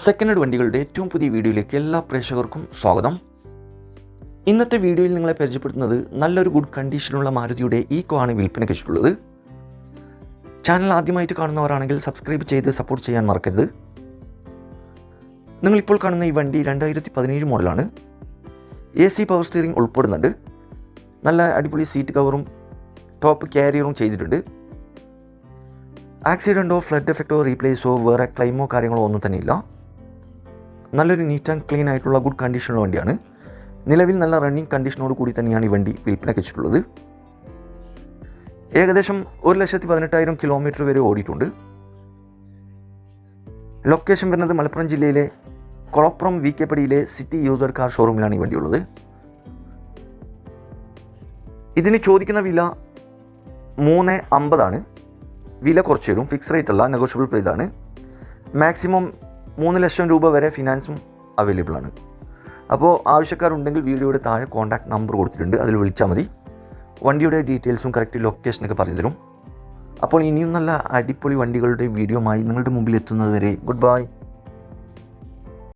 Second head വണ്ടികളുടെ ഏറ്റവും പുതിയ വീഡിയോയിലേക്ക് എല്ലാ പ്രേക്ഷകർക്കും സ്വാഗതം. ഇന്നത്തെ വീഡിയോയിൽ നിങ്ങളെ പരിചയപ്പെടുത്തുന്നത് നല്ലൊരു ഗുഡ് കണ്ടീഷനുള്ള മാരുതിയുടെ ഈക്കോ ആണ് വിൽപ്പനയ്ക്ക് വെച്ചിട്ടുള്ളത് ചാനൽ ആദ്യമായിട്ട് കാണുന്നവരാണെങ്കിൽ സബ്സ്ക്രൈബ് ചെയ്ത് സപ്പോർട്ട് ചെയ്യാൻ മറക്കരുത്. നിങ്ങളിപ്പോൾ കാണുന്ന ഈ വണ്ടി രണ്ടായിരത്തി പതിനേഴ് മോഡലാണ്. എ സി പവർ സ്റ്റിയറിംഗ് ഉൾപ്പെടുന്നുണ്ട്. നല്ല അടിപൊളി സീറ്റ് കവറും ടോപ്പ് ക്യാരിയറും ചെയ്തിട്ടുണ്ട്. ആക്സിഡന്റോ ഫ്ലഡ് എഫക്റ്റോ റീപ്ലേസോ വേറെ ക്ലൈമോ കാര്യങ്ങളോ ഒന്നും തന്നെ ഇല്ല നല്ലൊരു നീറ്റ് ആൻഡ് ക്ലീൻ ആയിട്ടുള്ള ഗുഡ് കണ്ടീഷനുള്ള വണ്ടിയാണ്. നിലവിൽ നല്ല റണ്ണിങ് കണ്ടീഷനോട് കൂടി തന്നെയാണ് ഈ വണ്ടി വിൽപ്പനയ്ക്ക് വെച്ചിട്ടുള്ളത്. ഏകദേശം ഒരു ലക്ഷത്തി പതിനെട്ടായിരം കിലോമീറ്റർ വരെ ഓടിയിട്ടുണ്ട്. ലൊക്കേഷൻ വരുന്നത് മലപ്പുറം ജില്ലയിലെ കൊളപ്പുറം വി കെ പടിയിലെ സിറ്റി യൂസർ കാർ ഷോറൂമിലാണ് ഈ വണ്ടിയുള്ളത്. ഇതിന് ചോദിക്കുന്ന വില മൂന്ന് അമ്പതാണ്. വില കുറച്ച് വരും. ഫിക്സ് റേറ്റ് അല്ല നെഗോഷ്യബിൾ പ്രൈസാണ് മാക്സിമം മൂന്ന് ലക്ഷം രൂപ വരെ ഫിനാൻസും അവൈലബിൾ ആണ്. അപ്പോൾ ആവശ്യക്കാരുണ്ടെങ്കിൽ വീഡിയോയുടെ താഴെ കോൺടാക്ട് നമ്പർ കൊടുത്തിട്ടുണ്ട്. അതിൽ വിളിച്ചാൽ മതി. വണ്ടിയുടെ ഡീറ്റെയിൽസും കറക്റ്റ് ലൊക്കേഷനൊക്കെ പറഞ്ഞു തരും. അപ്പോൾ ഇനിയും നല്ല അടിപൊളി വണ്ടികളുടെ വീഡിയോമായി നിങ്ങളുടെ മുമ്പിൽ എത്തുന്നത് വരെ ഗുഡ് ബൈ